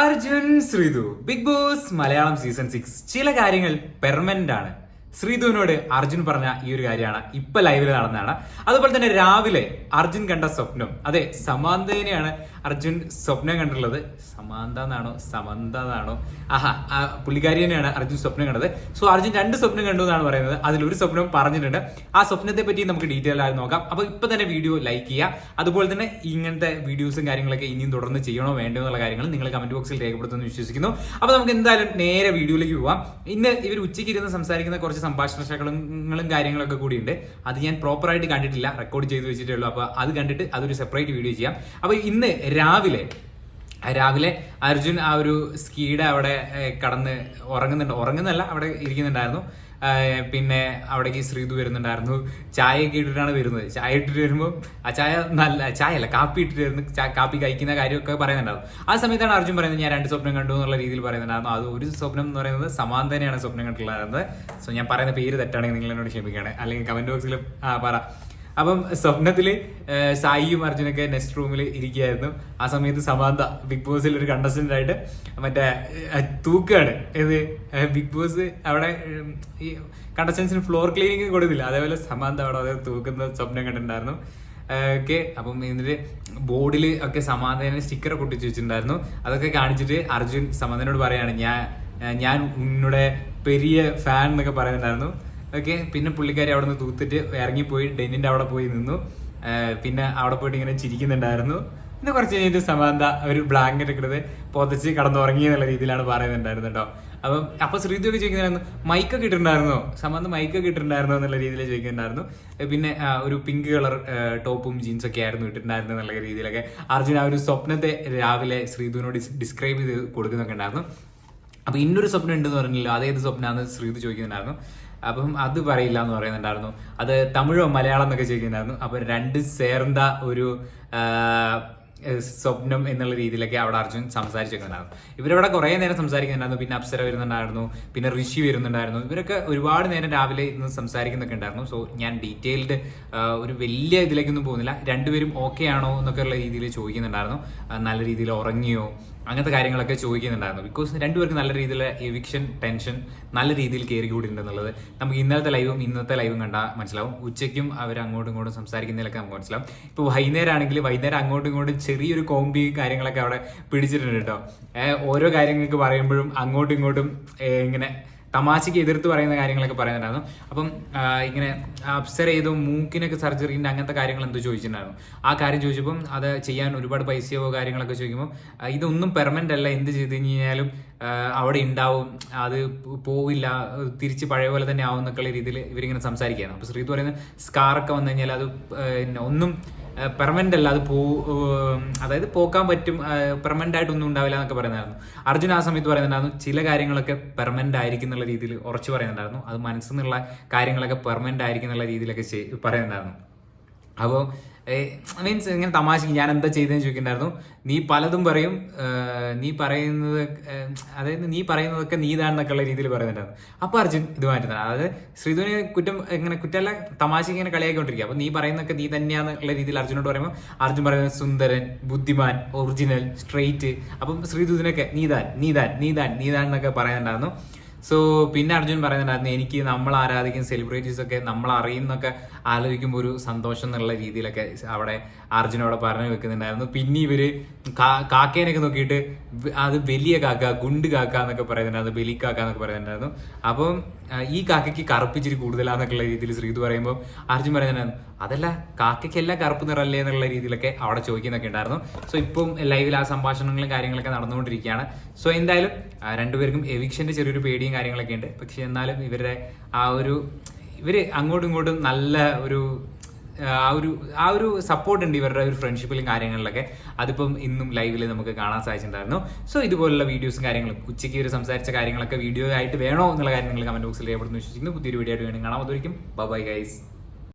Arjun Sreethu Bigg Boss Malayalam season six. ചില കാര്യങ്ങൾ permanent ആണ്. ശ്രീധുവിനോട് അർജുൻ പറഞ്ഞ ഈ ഒരു കാര്യമാണ് ഇപ്പൊ ലൈവിൽ നടന്നതാണ്. അതുപോലെ തന്നെ രാവിലെ അർജുൻ കണ്ട സ്വപ്നം. അതെ സമാന്തേനെയാണ് അർജുൻ സ്വപ്നം കണ്ടുള്ളത് സമാന്ത എന്നാണോ? സമന്ത എന്നാണോ? ആഹാ പുള്ളിക്കാരി തന്നെയാണ് അർജുൻ സ്വപ്നം കണ്ടത്. സോ അർജുൻ രണ്ട് സ്വപ്നം കണ്ടു എന്നാണ് പറയുന്നത്. ഒരു സ്വപ്നം പറഞ്ഞിട്ടുണ്ട്. ആ സ്വപ്നത്തെ പറ്റി നമുക്ക് ഡീറ്റെയിൽ ആയി നോക്കാം. അപ്പൊ ഇപ്പൊ തന്നെ വീഡിയോ ലൈക്ക് ചെയ്യുക. അതുപോലെ തന്നെ ഇങ്ങനത്തെ വീഡിയോസും കാര്യങ്ങളൊക്കെ ഇനിയും തുടർന്ന് ചെയ്യണോ വേണ്ടോ എന്നുള്ള കാര്യങ്ങൾ നിങ്ങൾ കമന്റ് ബോക്സിൽ രേഖപ്പെടുത്തുമെന്ന് വിശ്വസിക്കുന്നു. അപ്പൊ നമുക്ക് എന്തായാലും നേരെ വീഡിയോയിലേക്ക് പോവാം. ഇന്ന് ഇവർ ഉച്ചയ്ക്ക് ഇരുന്ന് സംസാരിക്കുന്ന കുറച്ച് സംഭാഷണ ശകലങ്ങളും കാര്യങ്ങളൊക്കെ കൂടിയുണ്ട്. അത് ഞാൻ പ്രോപ്പർ ആയിട്ട് കണ്ടിട്ടില്ല. റെക്കോർഡ് ചെയ്ത് വെച്ചിട്ടേ ഉള്ളൂ. അപ്പൊ അത് കണ്ടിട്ട് അതൊരു സെപ്പറേറ്റ് വീഡിയോ ചെയ്യാം. അപ്പൊ ഇന്ന് രാവിലെ രാവിലെ അർജുൻ ആ ഒരു സ്കീഡ് അവിടെ കടന്ന് ഉറങ്ങുന്നുണ്ട്. ഉറങ്ങുന്നല്ല അവിടെ ഇരിക്കുന്നുണ്ടായിരുന്നു. പിന്നെ അവിടേക്ക് ശ്രീതു വരുന്നുണ്ടായിരുന്നു. ചായ ഒക്കെ ഇട്ടിട്ടാണ് വരുന്നത്. ചായ ഇട്ടിട്ട് വരുമ്പോൾ ആ ചായ നല്ല ചായ അല്ല കാപ്പി ഇട്ടിട്ട് വരുന്നു കാപ്പി കഴിക്കുന്ന കാര്യമൊക്കെ പറയുന്നുണ്ടായിരുന്നു ആ സമയത്താണ് അർജുൻ പറയുന്നത് ഞാൻ രണ്ട് സ്വപ്നം കണ്ടു എന്നുള്ള രീതിയിൽ പറയുന്നുണ്ടായിരുന്നു. അത് ഒരു സ്വപ്നം എന്ന് പറയുന്നത് സമാന്തനെയാണ് സ്വപ്നം കണ്ടിട്ടുള്ളത്. സോ ഞാൻ പറയുന്ന പേര് തെറ്റാണെങ്കിൽ നിങ്ങൾ എന്നോട് ക്ഷമിക്കുകയാണ്. അല്ലെങ്കിൽ കമന്റ് ബോക്സിൽ ആ പറ. അപ്പം സ്വപ്നത്തിൽ സായിയും അർജുനൊക്കെ നെക്സ്റ്റ് റൂമിൽ ഇരിക്കുകയായിരുന്നു. ആ സമയത്ത് സമാന്ത ബിഗ് ബോസിൽ ഒരു കണ്ടസ്റ്റന്റ് ആയിട്ട് മറ്റേ തൂക്കാണ് ഏത്? ബിഗ് ബോസ് അവിടെ ഈ കണ്ടസ്റ്റൻസിന് ഫ്ലോർ ക്ലീനിങ് കൊടുത്തില്ല? അതേപോലെ സമാന്ത അവിടെ അതായത് തൂക്കുന്ന സ്വപ്നം കണ്ടിട്ടുണ്ടായിരുന്നു. ഓക്കെ അപ്പം എന്നിട്ട് ബോർഡിൽ ഒക്കെ സമാന്തനെ സ്റ്റിക്കർ പൊട്ടിച്ചു വെച്ചിട്ടുണ്ടായിരുന്നു. അതൊക്കെ കാണിച്ചിട്ട് അർജുൻ സമാന്തനോട് പറയാണ് ഞാൻ ഞാൻ ഉന്നുടെ പെരിയ ഫാൻ എന്നൊക്കെ പറയുന്നുണ്ടായിരുന്നു. ഓക്കെ പിന്നെ പുള്ളിക്കാരി അവിടെ നിന്ന് തൂത്തിട്ട് ഇറങ്ങിപ്പോയി ഡെന്നിന്റെ അവിടെ പോയി നിന്നു. പിന്നെ അവിടെ പോയിട്ട് ഇങ്ങനെ ചിരിക്കുന്നുണ്ടായിരുന്നു. പിന്നെ കുറച്ച് കഴിഞ്ഞിട്ട് സമാന്ത ഒരു ബ്ലാങ്കറ്റ് ഒക്കെ എടുത്ത് പൊതച്ച് കടന്നുറങ്ങി എന്നുള്ള രീതിയിലാണ് പറയുന്നുണ്ടായിരുന്നു കേട്ടോ. അപ്പം അപ്പൊ ശ്രീതു ഒക്കെ ചോദിക്കുന്നുണ്ടായിരുന്നു മൈക്കൊക്കെ ഇട്ടിട്ടുണ്ടായിരുന്നോ? സമാന്ത മൈക്കൊക്കെ ഇട്ടിട്ടുണ്ടായിരുന്നോ? എന്നുള്ള രീതിയിൽ ചോദിക്കുന്നുണ്ടായിരുന്നു. പിന്നെ ഒരു പിങ്ക് കളർ ടോപ്പും ജീൻസ് ഒക്കെ ആയിരുന്നു ഇട്ടിട്ടുണ്ടായിരുന്നു എന്നുള്ള രീതിയിലൊക്കെ അർജുൻ ആ ഒരു സ്വപ്നത്തെ രാവിലെ ശ്രീദുവിനോട് ഡിസ്ക്രൈബ് ചെയ്ത് കൊടുക്കുന്നൊക്കെ ഉണ്ടായിരുന്നു. അപ്പൊ ഇന്നൊരു സ്വപ്നം ഉണ്ടെന്ന് പറഞ്ഞില്ല അതേത് സ്വപ്നമാണെന്ന് ശ്രീതു ചോദിക്കുന്നുണ്ടായിരുന്നു. അപ്പം അത് പറയില്ല എന്ന് പറയുന്നുണ്ടായിരുന്നു. അത് തമിഴോ മലയാളം എന്നൊക്കെ ചോദിക്കുന്നുണ്ടായിരുന്നു. അപ്പൊ രണ്ട് ചേർന്ന ഒരു സ്വപ്നം എന്നുള്ള രീതിയിലൊക്കെ അവിടെ അർജുൻ സംസാരിച്ചിട്ടുണ്ടായിരുന്നു. ഇവരവിടെ കുറേ നേരം സംസാരിക്കുന്നുണ്ടായിരുന്നു. പിന്നെ അപ്സര വരുന്നുണ്ടായിരുന്നു. പിന്നെ ഋഷി വരുന്നുണ്ടായിരുന്നു. ഇവരൊക്കെ ഒരുപാട് നേരം രാവിലെ ഇന്ന് സംസാരിക്കുന്നൊക്കെ ഉണ്ടായിരുന്നു. സോ ഞാൻ ഡീറ്റെയിൽഡ് ഒരു വലിയ ഇതിലേക്കൊന്നും പോകുന്നില്ല. രണ്ടുപേരും ഓക്കെ ആണോ എന്നൊക്കെ ഉള്ള രീതിയിൽ ചോദിക്കുന്നുണ്ടായിരുന്നു. നല്ല രീതിയിൽ ഉറങ്ങിയോ അങ്ങനത്തെ കാര്യങ്ങളൊക്കെ ചോദിക്കുന്നുണ്ടായിരുന്നു. ബിക്കോസ് രണ്ടുപേർക്ക് നല്ല രീതിയിലുള്ള എവിക്ഷൻ ടെൻഷൻ നല്ല രീതിയിൽ കയറി കൂടിയിട്ടുണ്ടെന്നുള്ളത് നമുക്ക് ഇന്നത്തെ ലൈവും ഇന്നത്തെ ലൈവും കണ്ടാൽ മനസ്സിലാവും. ഉച്ചയ്ക്കും അവർ അങ്ങോട്ടും ഇങ്ങോട്ടും സംസാരിക്കുന്നതിലൊക്കെ നമുക്ക് മനസ്സിലാവും. ഇപ്പോൾ വൈകുന്നേരം ആണെങ്കിൽ വൈകുന്നേരം അങ്ങോട്ടും ഇങ്ങോട്ടും ചെറിയൊരു കോമ്പി കാര്യങ്ങളൊക്കെ അവിടെ പിടിച്ചിട്ടുണ്ട് കേട്ടോ ഓരോ കാര്യങ്ങൾക്ക് പറയുമ്പോഴും അങ്ങോട്ടും ഇങ്ങോട്ടും ഇങ്ങനെ തമാശയ്ക്ക് എതിർത്ത് പറയുന്ന കാര്യങ്ങളൊക്കെ പറയുന്നുണ്ടായിരുന്നു. അപ്പം ഇങ്ങനെ അപ്സര ചെയ്തു മൂക്കിനൊക്കെ സർജറിന്റെ അങ്ങനത്തെ കാര്യങ്ങൾ എന്തോ ചോദിച്ചിട്ടുണ്ടായിരുന്നു. ആ കാര്യം ചോദിച്ചപ്പം അത് ചെയ്യാൻ ഒരുപാട് പൈസയോ കാര്യങ്ങളൊക്കെ ചോദിക്കുമ്പോൾ ഇതൊന്നും പെർമനന്റ് അല്ല. എന്ത് ചെയ്ത് കഴിഞ്ഞാലും അവിടെ ഉണ്ടാവും അത് പോവില്ല. തിരിച്ച് പഴയ പോലെ തന്നെ ആവും എന്നൊക്കെയുള്ള രീതിയിൽ ഇവരിങ്ങനെ സംസാരിക്കുകയാണ്. അപ്പോൾ ശ്രീത് പറയുന്നത് സ്കാറൊക്കെ വന്നു കഴിഞ്ഞാൽ അത് ഒന്നും പെർമനന്റ് അല്ല അത് പോ അതായത് പോക്കാൻ പറ്റും പെർമനന്റ് ആയിട്ടൊന്നും ഉണ്ടാവില്ല എന്നൊക്കെ പറയുന്നുണ്ടായിരുന്നു. അർജുൻ ആ സമയത്ത് പറയുന്നുണ്ടായിരുന്നു ചില കാര്യങ്ങളൊക്കെ പെർമനന്റ് ആയിരിക്കും എന്നുള്ള രീതിയിൽ ഉറച്ചു പറയുന്നുണ്ടായിരുന്നു. അത് മനസ്സിൽ നിന്നുള്ള കാര്യങ്ങളൊക്കെ പെർമനന്റ് ആയിരിക്കും എന്നുള്ള രീതിയിലൊക്കെ പറയുന്നുണ്ടായിരുന്നു. അപ്പോൾ മീൻസ് ഇങ്ങനെ തമാശക്ക് ഞാൻ എന്താ ചെയ്തതെന്ന് ചോദിക്കുന്നുണ്ടായിരുന്നു നീ പലതും പറയും നീ പറയുന്നത് അതായത് നീ പറയുന്നതൊക്കെ നീതാണെന്നൊക്കെ ഉള്ള രീതിയിൽ പറയുന്നുണ്ടായിരുന്നു. അപ്പോൾ അർജുൻ ഇത് മാറ്റുന്നത് അതായത് ശ്രീധുവിനെ കുറ്റം ഇങ്ങനെ കുറ്റമല്ല തമാശക്ക് ഇങ്ങനെ കളിയാക്കിക്കൊണ്ടിരിക്കുക. അപ്പോൾ നീ പറയുന്നതൊക്കെ നീ തന്നെയാണെന്നുള്ള രീതിയിൽ അർജുനോട് പറയുമ്പോൾ അർജുൻ പറയുന്നത് സുന്ദരൻ ബുദ്ധിമാൻ ഒറിജിനൽ സ്ട്രെയിറ്റ് അപ്പം ശ്രീധുവിനൊക്കെ നീതാൻ നീതാൻ നീതാൻ നീതാൻ എന്നൊക്കെ പറയുന്നുണ്ടായിരുന്നു. സോ പിന്നെ അർജുൻ പറയുന്നുണ്ടായിരുന്നു എനിക്ക് നമ്മൾ ആരാധിക്കുന്ന സെലിബ്രിറ്റീസ് ഒക്കെ നമ്മൾ അറിയുന്നൊക്കെ ആലോചിക്കുമ്പോൾ ഒരു സന്തോഷം എന്നുള്ള രീതിയിലൊക്കെ അവിടെ അർജുൻ അവിടെ പറഞ്ഞു വെക്കുന്നുണ്ടായിരുന്നു. പിന്നെ ഇവർ കാക്കേനൊക്കെ നോക്കിയിട്ട് അത് വലിയ കാക്ക ഗുണ്ട് കാക്ക എന്നൊക്കെ പറയുന്നുണ്ടായിരുന്നു ബലി കാക്ക എന്നൊക്കെ പറയുന്നുണ്ടായിരുന്നു. അപ്പം ഈ കാക്കയ്ക്ക് കറുപ്പിച്ചിരി കൂടുതലാന്നൊക്കെയുള്ള രീതിയിൽ ശ്രീതു പറയുമ്പോൾ അർജുൻ പറയുന്നുണ്ടായിരുന്നു അതല്ല കാക്കയ്ക്ക് എല്ലാം കറുപ്പ് നിറല്ലേ എന്നുള്ള രീതിയിലൊക്കെ അവിടെ ചോദിക്കുന്നൊക്കെ ഉണ്ടായിരുന്നു. സോ ഇപ്പം ലൈവിൽ ആ സംഭാഷണങ്ങളും കാര്യങ്ങളൊക്കെ നടന്നുകൊണ്ടിരിക്കുകയാണ്. സോ എന്തായാലും രണ്ടുപേർക്കും എവിക്ഷന്റെ ചെറിയൊരു പേടിയും കാര്യങ്ങളൊക്കെ ഉണ്ട്. പക്ഷെ എന്നാലും ഇവരുടെ ആ ഒരു ഇവർ അങ്ങോട്ടും ഇങ്ങോട്ടും നല്ല ഒരു ആ ഒരു ആ ഒരു സപ്പോർട്ട് ഉണ്ട് ഇവരുടെ ഒരു ഫ്രണ്ട്ഷിപ്പിലും കാര്യങ്ങളിലൊക്കെ. അതിപ്പം ഇന്നും ലൈവിൽ നമുക്ക് കാണാൻ സാധിച്ചിട്ടുണ്ടായിരുന്നു. സോ ഇതുപോലുള്ള വീഡിയോസും കാര്യങ്ങളും ഉച്ചയ്ക്ക് ഒരു സംസാരിച്ച കാര്യങ്ങളൊക്കെ വീഡിയോ ആയിട്ട് വേണോ എന്നുള്ള കാര്യങ്ങൾ കമന്റ് ബോക്സിൽ രേഖപ്പെടുന്നു വിശ്വസിക്കുന്നു. പുതിയൊരു വീഡിയോ ആയിട്ട് വേണം കാണാൻ ബൈ ബൈ ഗൈസ്